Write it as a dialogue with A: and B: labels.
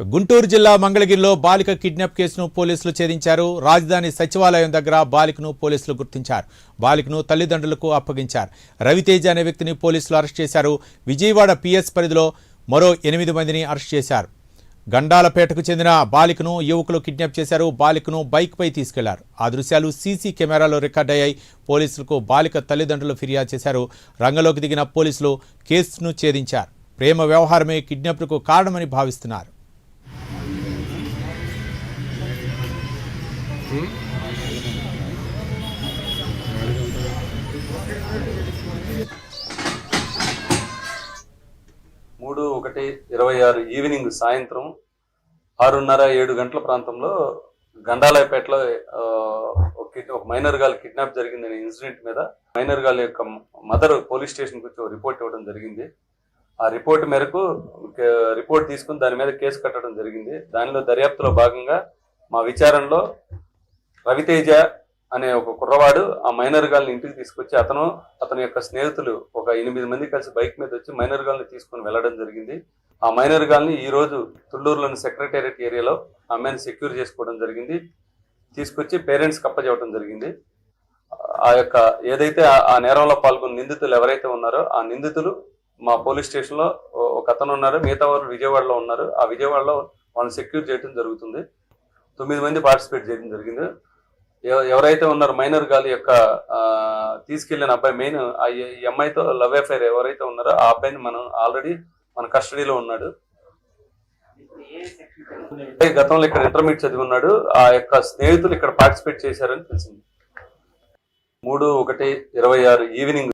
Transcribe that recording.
A: గుంటూరు జిల్లా మంగళగిరిలో బాలిక కిడ్నాప్ కేసును పోలీసులు ఛేదించారు. రాజధాని సచివాలయం దగ్గర బాలికను పోలీసులు గుర్తించారు. బాలికను తల్లిదండ్రులకు అప్పగించారు. రవితేజ అనే వ్యక్తిని పోలీసులు అరెస్ట్ చేశారు. విజయవాడ పిఎస్ పరిధిలో మరో ఎనిమిది మందిని అరెస్ట్ చేశారు. గండాలపేటకు చెందిన బాలికను యువకులు కిడ్నాప్ చేశారు. బాలికను బైక్పై తీసుకెళ్ళారు. ఆ దృశ్యాలు సీసీ కెమెరాలో రికార్డయ్యాయి పోలీసులకు బాలిక తల్లిదండ్రులు ఫిర్యాదు చేశారు. రంగంలోకి దిగిన పోలీసులు కేసును ఛేదించారు. ప్రేమ వ్యవహారమే కిడ్నాప్కు కారణమని భావిస్తున్నారు.
B: మూడు ఒకటి ఇరవై ఆరు ఈవినింగ్ సాయంత్రం ఆరున్నర ఏడు గంటల ప్రాంతంలో గండాలయపేటలో ఒక మైనర్ గాల్ కిడ్నాప్ జరిగిందనే ఇన్సిడెంట్ మీద మైనర్ గాల్ యొక్క మదర్ పోలీస్ స్టేషన్కి వచ్చి రిపోర్ట్ ఇవ్వడం జరిగింది. ఆ రిపోర్ట్ మేరకు రిపోర్ట్ తీసుకుని దాని మీద కేసు కట్టడం జరిగింది. దానిలో దర్యాప్తులో భాగంగా మా విచారణలో రవితేజ అనే ఒక కుర్రవాడు ఆ మైనర్ గాల్ని ఇంటికి తీసుకొచ్చి అతను అతని యొక్క స్నేహితులు ఒక ఎనిమిది మంది కలిసి బైక్ మీద వచ్చి మైనర్ గాల్ని తీసుకొని వెళ్ళడం జరిగింది. ఆ మైనర్ గాల్ని ఈ రోజు తుళ్ళూరులోని సెక్రటేరియట్ ఏరియాలో ఆమెను అమ్మాయిని సెక్యూర్ చేసుకోవడం జరిగింది. తీసుకొచ్చి పేరెంట్స్ కప్పజెప్పడం జరిగింది. ఆ యొక్క ఏదైతే ఆ- నేరంలో పాల్గొన్న నిందితులు ఎవరైతే ఉన్నారో ఆ నిందితులు మా పోలీస్ స్టేషన్లో ఒక అతను ఉన్నారు. మిగతా వారు విజయవాడలో ఉన్నారు. ఆ విజయవాడలో వాళ్ళని సెక్యూర్ చేయడం జరుగుతుంది. తొమ్మిది మంది పార్టిసిపేట్ చేయడం జరిగింది. ఎవరైతే ఉన్నారో మైనర్ గాలి యొక్క తీసుకెళ్ళిన అబ్బాయి మెయిన్ ఈ అమ్మాయితో లవ్ అఫైర్ ఎవరైతే ఉన్నారో ఆ అబ్బాయిని మనం ఆల్రెడీ మన కస్టడీలో ఉన్నాడు. గతంలో ఇక్కడ ఇంటర్మీడియట్ చదివి ఉన్నాడు ఆ యొక్క స్నేహితులు ఇక్కడ పార్టిసిపేట్ చేశారని తెలిసింది. మూడు ఒకటి ఇరవై ఆరు ఈవినింగ్